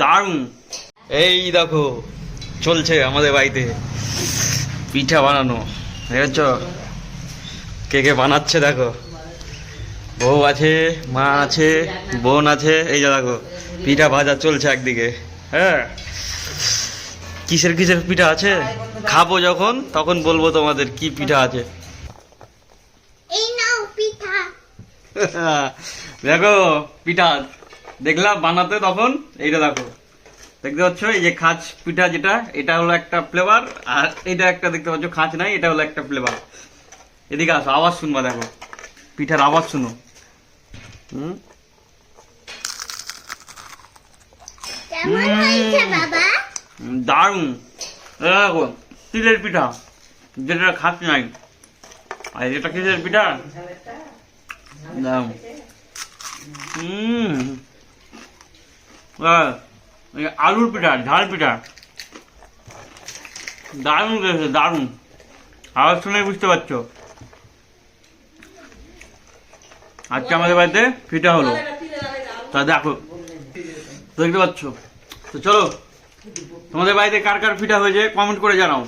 দারুণ। এই দেখো চলছে আমাদের বাড়িতে পিঠা বানানো দেখেছ? কে কে বানাচ্ছে দেখো? বউ আছে মা আছে বোন আছে এই যে দেখো পিঠা ভাজা চলছে একদিকে। হ্যাঁ? কিসের কিসের পিঠা আছে? খাব যখন তখন বলব তোমাদের কি পিঠা আছে এই নাও পিঠা দেখো পিঠা। দেখলাম বানাতে তখন এইটা দেখো। দেখতে পাচ্ছ? এই যে খাঁচ পিঠা যেটা এটা হলো একটা ফ্লেভার আর এটা একটা দেখতে পাচ্ছ খাঁচ নাই এটা হলো একটা ফ্লেভার এদিকে আসো আওয়াজ শুনবা দেখো। পিঠার আওয়াজ শুনো। হুম? দারুণ। দেখো তিলের পিঠা। যেটা খাঁচ নাই। আর এটা কিসের পিঠা? দারুণ হুম আলুর পিঠা ঝাল পিঠা দারুণ রয়েছে দারুণ আওয়াজ শুনে বুঝতে পারছ আজকে আমাদের বাড়িতে পিঠা হলো তা দেখো দেখতে পাচ্ছ তো চলো তোমাদের বাড়িতে কার কার পিঠা হয়েছে কমেন্ট করে জানাও.